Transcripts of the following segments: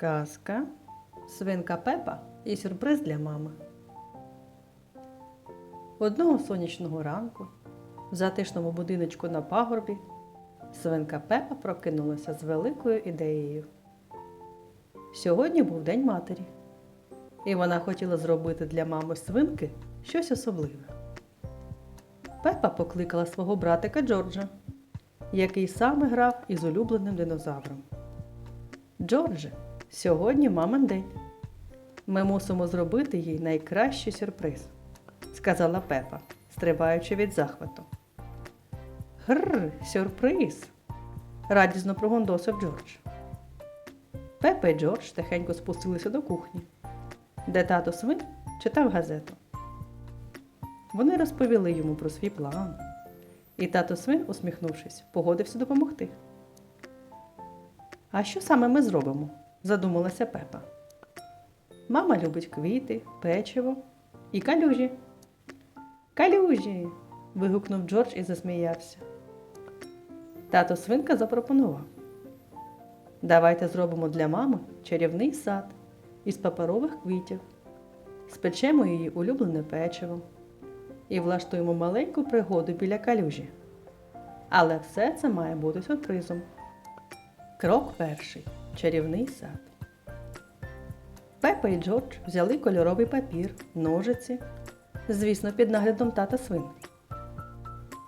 Казка, свинка Пепа і сюрприз для мами. Одного сонячного ранку в затишному будиночку на пагорбі свинка Пепа прокинулася з великою ідеєю. Сьогодні був День матері, і вона хотіла зробити для мами свинки щось особливе. Пепа покликала свого братика Джорджа, який саме грав із улюбленим динозавром. Джордже, сьогодні мамин день. Ми мусимо зробити їй найкращий сюрприз, сказала Пепа, стрибаючи від захвату. Грр, сюрприз! радісно прогондосив Джордж. Пепа і Джордж тихенько спустилися до кухні, де тато свин читав газету. Вони розповіли йому про свій план, і тато свин, усміхнувшись, погодився допомогти. А що саме ми зробимо? Задумалася Пепа. Мама любить квіти, печиво і калюжі. Калюжі. вигукнув Джордж і засміявся. Тато свинка запропонував. Давайте зробимо для мами чарівний сад із паперових квітів, спечемо її улюблене печиво і влаштуємо маленьку пригоду біля калюжі. Але все це має бути сюрпризом. Крок перший чарівний сад. Пепа і Джордж взяли кольоровий папір, ножиці, звісно, під наглядом тата свин,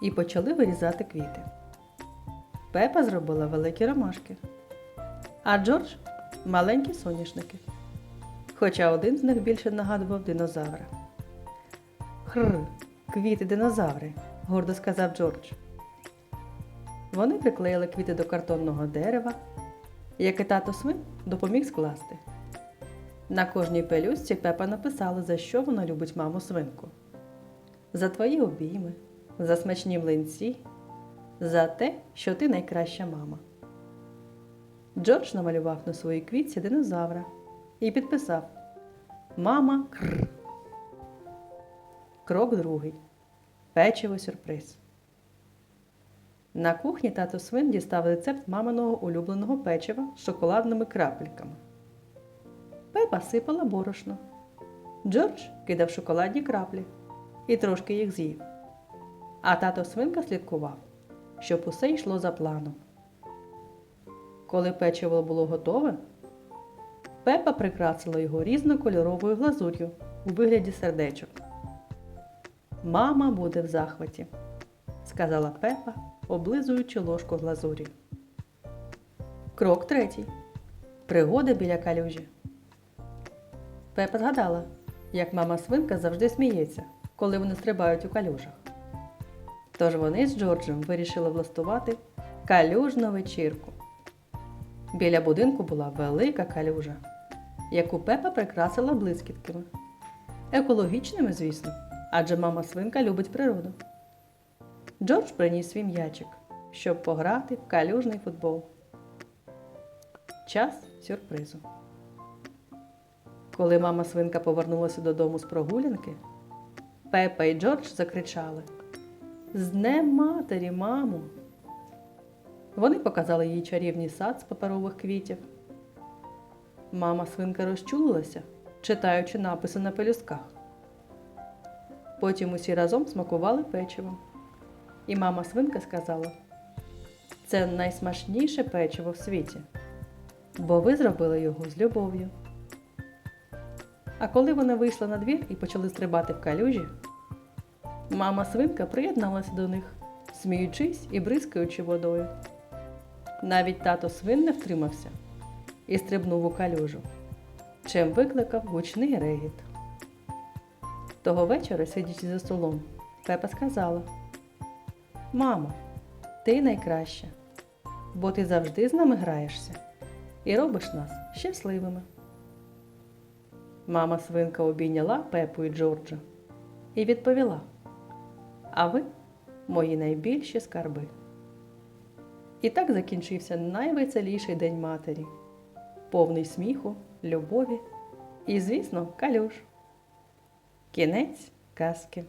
і почали вирізати квіти. Пепа зробила великі ромашки, а Джордж маленькі соняшники. Хоча один з них більше нагадував динозавра. Хр, квіти динозаври, гордо сказав Джордж. Вони приклеїли квіти до картонного дерева, яке тато свин допоміг скласти. На кожній пелюстці Пепа написала, за що вона любить маму свинку. За твої обійми, за смачні млинці, за те, що ти найкраща мама. Джордж намалював на своїй квітці динозавра і підписав Мама кр. Крок другий. Печиво сюрприз. На кухні тато свин дістав рецепт маминого улюбленого печива з шоколадними крапельками. Пепа сипала борошно. Джордж кидав шоколадні краплі і трошки їх з'їв. А тато свинка слідкував, щоб усе йшло за планом. Коли печиво було готове, Пепа прикрасила його різнокольоровою глазур'ю у вигляді сердечок. Мама буде в захваті, сказала Пепа, облизуючи ложку глазурі. Крок третій. Пригода біля калюжі. Пепа згадала, як мама свинка завжди сміється, коли вони стрибають у калюжах. Тож вони з Джорджем вирішили влаштувати калюжну вечірку. Біля будинку була велика калюжа, яку Пепа прикрасила блискітками. Екологічними, звісно, адже мама свинка любить природу. Джордж приніс свій м'ячик, щоб пограти в калюжний футбол. Час сюрпризу. Коли мама свинка повернулася додому з прогулянки, Пепа і Джордж закричали З Днем матері, мамо! Вони показали їй чарівний сад з паперових квітів. Мама свинка розчулилася, читаючи написи на пелюстках. Потім усі разом смакували печиво. І мама свинка сказала: це найсмачніше печиво в світі, бо ви зробили його з любов'ю. А коли вони вийшли на двір і почали стрибати в калюжі, мама свинка приєдналася до них, сміючись і бризкаючи водою. Навіть тато свин не втримався і стрибнув у калюжу, чим викликав гучний регіт. Того вечора, сидячи за столом, Пепа сказала: Мамо, ти найкраща, бо ти завжди з нами граєшся і робиш нас щасливими. Мама свинка обійняла Пепу і Джорджа і відповіла: А ви мої найбільші скарби. І так закінчився найвеселіший день матері, повний сміху, любові і, звісно, калюш. Кінець казки.